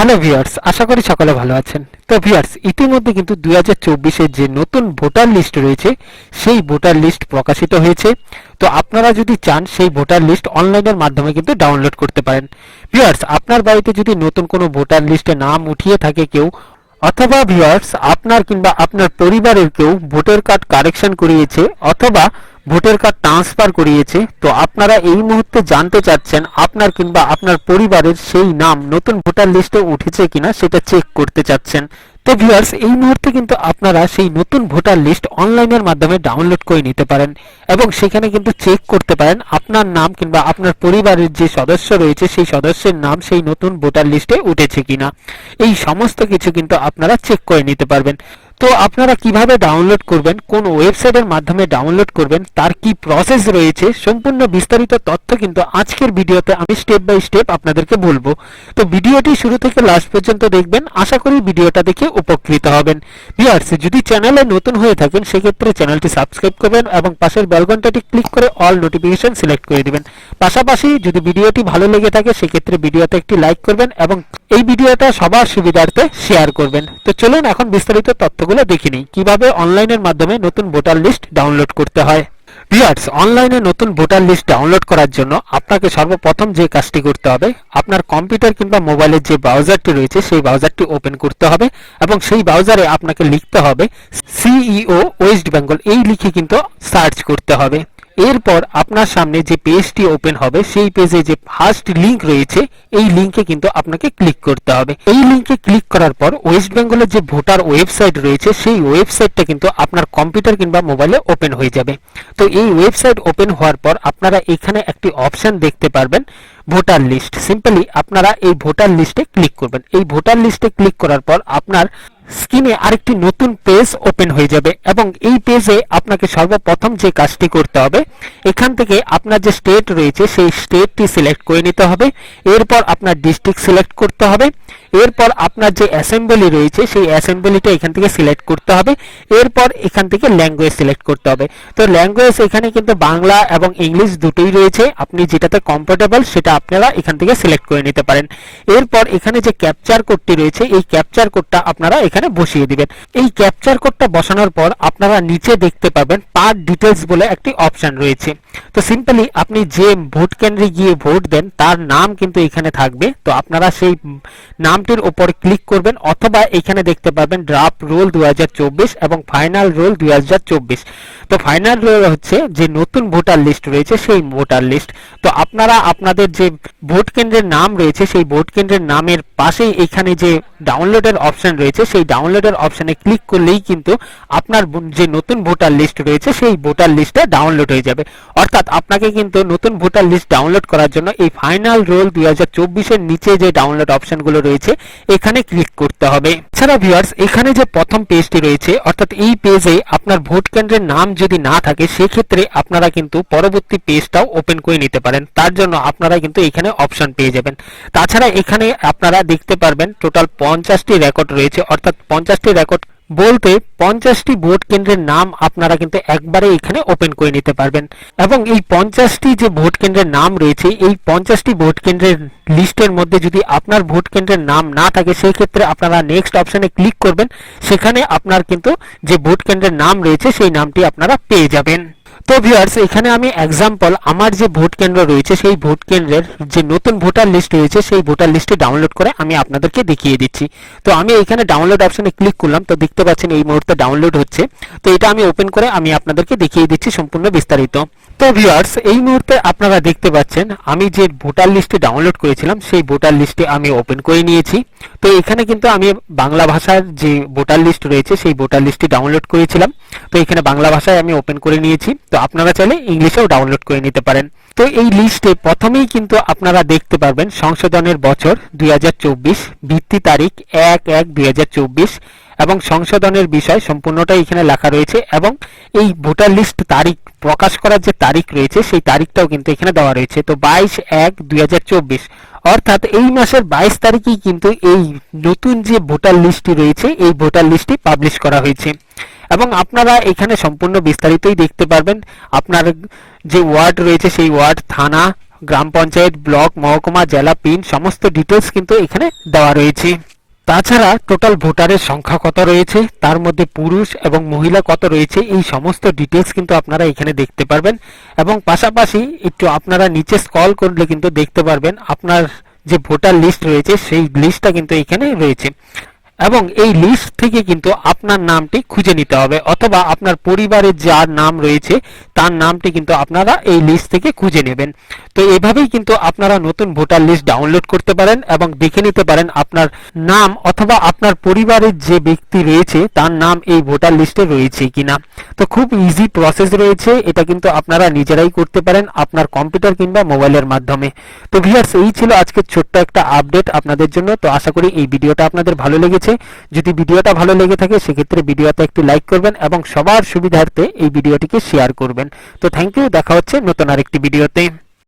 Hello viewers আশা করি সকলে ভালো আছেন। তো ভিউয়ার্স ইতিমধ্যে কিন্তু দুই হাজার যে নতুন ভোটার লিস্ট রয়েছে, সেই ভোটার লিস্ট প্রকাশিত হয়েছে। তো আপনারা যদি চান, সেই ভোটার লিস্ট অনলাইনের মাধ্যমে কিন্তু ডাউনলোড করতে পারেন। ভিউয়ার্স আপনার বাড়িতে যদি নতুন কোনো ভোটার লিস্টে নাম উঠিয়ে থাকে কেউ অথবা ভিউয়ার্স আপনার কিংবা আপনার পরিবারের কেউ ভোটার কার্ড কারেকশন করিয়েছে অথবা ভোটার কার্ড ট্রান্সফার করিয়েছে, তো আপনারা এই মুহূর্তে জানতে চাচ্ছেন আপনার কিংবা আপনার পরিবারের সেই নাম নতুন ভোটার লিস্টে উঠেছে কিনা সেটা চেক করতে চাচ্ছেন। তো ভিউয়ার্স এই মুহূর্তে কিন্তু আপনারা সেই নতুন ভোটার লিস্ট অনলাইনের মাধ্যমে ডাউনলোড করে নিতে পারেন এবং সেখানে কিন্তু চেক করতে পারেন আপনার নাম কিংবা আপনার পরিবারের যে সদস্য রয়েছে, সেই সদস্যের নাম সেই নতুন ভোটার লিস্টে উঠেছে কিনা। এই সমস্ত কিছু কিন্তু আপনারা চেক করে নিতে পারবেন। তো আপনারা কীভাবে ডাউনলোড করবেন, কোন ওয়েবসাইটের মাধ্যমে ডাউনলোড করবেন, তার কি প্রসেস রয়েছে, সম্পূর্ণ বিস্তারিত তথ্য কিন্তু আজকের ভিডিওতে আমি স্টেপ বাই স্টেপ আপনাদেরকে বলব। তো ভিডিওটি শুরু থেকে লাস্ট পর্যন্ত দেখবেন, আশা করি ভিডিওটা দেখে উপকৃত হবেন। ভিউয়ার্স যদি চ্যানেলে নতুন হয়ে থাকেন, সেক্ষেত্রে চ্যানেলটি সাবস্ক্রাইব করবেন এবং পাশের বেল ঘন্টাটি ক্লিক করে অল নোটিফিকেশন সিলেক্ট করে দিবেন। পাশাপাশি যদি ভিডিওটি ভালো লেগে থাকে, সেক্ষেত্রে ভিডিওতে একটি লাইক করবেন এবং এই ভিডিওটা সবার সুবিধার্থে শেয়ার করবেন। তো চলুন এখন বিস্তারিত তথ্যগুলো দেখে দেখিনি। কীভাবে অনলাইনের মাধ্যমে নতুন ভোটার লিস্ট ডাউনলোড করতে হয়? ভিউয়ার্স অনলাইনে নতুন ভোটার লিস্ট ডাউনলোড করার জন্য আপনাকে সর্বপ্রথম যে কাজটি করতে হবে, আপনার কম্পিউটার কিংবা মোবাইলের যে ব্রাউজারটি রয়েছে, সেই ব্রাউজারটি ওপেন করতে হবে এবং সেই ব্রাউজারে আপনাকে লিখতে হবে, সিইও ওয়েস্ট বেঙ্গল এই লিখে কিন্তু সার্চ করতে হবে। এরপর আপনার সামনে যে পেজটি ওপেন হবে, সেই পেজে যে ফার্স্ট লিংক রয়েছে, এই লিংকে কিন্তু আপনাকে ক্লিক করতে হবে। এই লিংকে ক্লিক করার পর ওয়েস্ট বেঙ্গলের যে ভোটার ওয়েবসাইট রয়েছে, সেই ওয়েবসাইটটা কিন্তু আপনার কম্পিউটার কিংবা মোবাইলে ওপেন হয়ে যাবে। তো এই ওয়েবসাইট ওপেন হওয়ার পর আপনারা এখানে একটি অপশন দেখতে পারবেন ভোটার লিস্ট সিম্পলি আপনারা এই ভোটার লিস্টে ক্লিক করবেন। এই ভোটার লিস্টে ক্লিক করার পর আপনার স্ক্রিনে আরেকটি নতুন পেজ ওপেন হয়ে যাবে এবং এই পেজে আপনাকে সর্বপ্রথম যে কাজটি করতে হবে, এখান থেকে আপনার যে স্টেট রয়েছে, সেই স্টেটটি সিলেক্ট করে নিতে হবে। এরপর আপনার ডিস্ট্রিক্ট সিলেক্ট করতে হবে। এরপর আপনার যে অ্যাসেম্বলি রয়েছে, সেই অ্যাসেম্বলিটা এখান থেকে সিলেক্ট করতে হবে। এরপর এখান থেকে ল্যাঙ্গুয়েজ সিলেক্ট করতে হবে। তো ল্যাঙ্গুয়েজ এখানে কিন্তু বাংলা এবং ইংলিশ দুটোই রয়েছে। আপনি যেটাতে কমফোর্টেবল সেটা আপনারা এখান থেকে সিলেক্ট করে নিতে পারেন। এরপর এখানে যে ক্যাপচার কোডটি রয়েছে, এই ক্যাপচার কোডটা আপনারা এখানে বসিয়ে দিবেন। এই ক্যাপচার কোডটা বসানোর পর আপনারা নিচে দেখতে পাবেন পার ডিটেলস বলে একটি অপশন রয়েছে। তো সিম্পলি আপনি যে ভোট কেন্দ্রে গিয়ে ভোট দেন, তার নাম কিন্তু এখানে থাকবে। তো আপনারা সেই নামটির উপর ক্লিক করবেন অথবা এখানে দেখতে পাবেন ড্রাফট রোল দুই হাজার চব্বিশ এবং ফাইনাল রোল দুই হাজার চব্বিশ। তো ফাইনাল হচ্ছে যে নতুন ভোটার লিস্ট রয়েছে, সেই ভোটার লিস্ট তো আপনারা আপনাদের যে ভোট কেন্দ্রের নাম রয়েছে, সেই ভোট কেন্দ্রের নামের পাশেই এখানে যে ডাউনলোডের অপশন রয়েছে, সেই ডাউনলোডের অপশনে ক্লিক করলেই কিন্তু আপনার যে নতুন ভোটার লিস্ট রয়েছে, সেই ভোটার লিস্টটা ডাউনলোড হয়ে যাবে। অর্থাৎ আপনাকে কিন্তু নতুন ভোটার লিস্ট ডাউনলোড করার জন্য এই ফাইনাল রোল দুই হাজার চব্বিশের নিচে যে ডাউনলোড অপশনগুলো রয়েছে, এখানে ক্লিক করতে হবে। এছাড়া ভিউয়ার্স এখানে যে প্রথম পেজটি রয়েছে, অর্থাৎ এই পেজে আপনার ভোট কেন্দ্রের নাম যদি না থাকে, সেক্ষেত্রে আপনারা কিন্তু পরবর্তী পেজটাও ওপেন করে নিতে পারেন। তার জন্য আপনারা কিন্তু এখানে অপশন পেয়ে যাবেন। তাছাড়া এখানে আপনারা দেখতে পারবেন টোটাল পঞ্চাশটি রেকর্ড রয়েছে, অর্থাৎ পঞ্চাশটি রেকর্ড বলতে পঞ্চাশটি ভোট কেন্দ্রের নাম আপনারা কিন্তু একবারে এখানে ওপেন করে নিতে পারবেন। এবং এই পঞ্চাশটি যে ভোট কেন্দ্রের নাম রয়েছে, এই পঞ্চাশটি ভোট কেন্দ্রের লিস্টের মধ্যে যদি আপনার ভোট কেন্দ্রের নাম না থাকে সেই ক্ষেত্রে আপনারা নেক্সট অপশানে ক্লিক করবেন। সেখানে আপনার কিন্তু যে ভোট কেন্দ্রের নাম রয়েছে, সেই নামটি আপনারা পেয়ে যাবেন। তো ভিউয়ার্স এখানে আমি এক্সাম্পল আমার যে ভোট কেন্দ্র রয়েছে, সেই ভোট কেন্দ্রের যে নতুন ভোটার লিস্ট রয়েছে, সেই ভোটার লিস্টে ডাউনলোড করে আমি আপনাদেরকে দেখিয়ে দিচ্ছি। তো আমি এখানে ডাউনলোড অপশনে ক্লিক করলাম, তো দেখতে পাচ্ছেন এই মুহূর্তে ডাউনলোড হচ্ছে। তো এটা আমি ওপেন করে আমি আপনাদেরকে দেখিয়ে দিচ্ছি সম্পূর্ণ বিস্তারিত। তো ভিউয়ার্স এই মুহূর্তে আপনারা দেখতে পাচ্ছেন, আমি যে ভোটার লিস্টে ডাউনলোড করেছিলাম, সেই ভোটার লিস্টে আমি ওপেন করে নিয়েছি। তো এখানে কিন্তু আমি বাংলা ভাষার যে ভোটার লিস্ট রয়েছে, সেই ভোটার লিস্টটি ডাউনলোড করেছিলাম। তো এখানে বাংলা ভাষায় আমি ওপেন করে নিয়েছি। তো আপনারা চাইলে ইংলিশেও ডাউনলোড করে নিতে পারেন। তো এই লিস্টে প্রথমেই কিন্তু আপনারা দেখতে পারবেন সংশোধনের বছর দুই ভিত্তি তারিখ এক এক দুই এবং সংশোধনের বিষয় সম্পূর্ণটাই এখানে লেখা রয়েছে এবং এই ভোটার লিস্ট তারিখ প্রকাশ করার যে তারিখ রয়েছে সেই তারিখটাও কিন্তু এখানে দেওয়া রয়েছে। তো বাইশ এক দুই অর্থাৎ এই মাসের বাইশ তারিখেই কিন্তু এই নতুন যে ভোটার লিস্টটি রয়েছে, এই ভোটার লিস্টটি পাবলিশ করা হয়েছে। এবং আপনারা এখানে সম্পূর্ণ বিস্তারিতই দেখতে পারবেন। আপনার যে ওয়ার্ড রয়েছে, সেই ওয়ার্ড, থানা, গ্রাম পঞ্চায়েত, ব্লক, মহকুমা, জেলা, পিন, সমস্ত ডিটেলস কিন্তু এখানে দেওয়া রয়েছে। তাছাড়া টোটাল ভোটারের সংখ্যা কত রয়েছে, তার মধ্যে পুরুষ এবং মহিলা কত রয়েছে, এই সমস্ত ডিটেলস কিন্তু আপনারা এখানে দেখতে পারবেন। এবং পাশাপাশি একটু আপনারা নিচে স্ক্রল করলে কিন্তু দেখতে পারবেন, আপনার যে ভোটার লিস্ট রয়েছে, সেই লিস্টটা কিন্তু এখানে রয়েছে। এবং এই লিস্ট থেকে কিন্তু আপনার নামটি খুঁজে নিতে হবে অথবা আপনার পরিবারের যার নাম রয়েছে, তার নামটি কিন্তু আপনারা এই লিস্ট থেকে খুঁজে নেবেন। তো এভাবেই কিন্তু আপনারা নতুন ভোটার লিস্ট ডাউনলোড করতে পারেন এবং দেখে নিতে পারেন আপনার নাম অথবা আপনার পরিবারের যে ব্যক্তি রয়েছে, তার নাম এই ভোটার লিস্টে রয়েছে কিনা। তো খুব ইজি প্রসেস রয়েছে, এটা কিন্তু আপনারা নিজেরাই করতে পারেন আপনার কম্পিউটার কিংবা মোবাইলের মাধ্যমে। তো ভিউয়ার্স এই ছিল আজকের ছোট্ট একটা আপডেট আপনাদের জন্য। তো আশা করি এই ভিডিওটা আপনাদের ভালো লেগেছে। যদি ভিডিওটা ভালো লেগে থাকে, সেক্ষেত্রে ভিডিওতে একটি লাইক করবেন এবং সবার সুবিধার্থে এই ভিডিওটিকে শেয়ার করবেন। তো থ্যাংক ইউ দেখা হচ্ছে নতুন আরেকটি ভিডিওতে।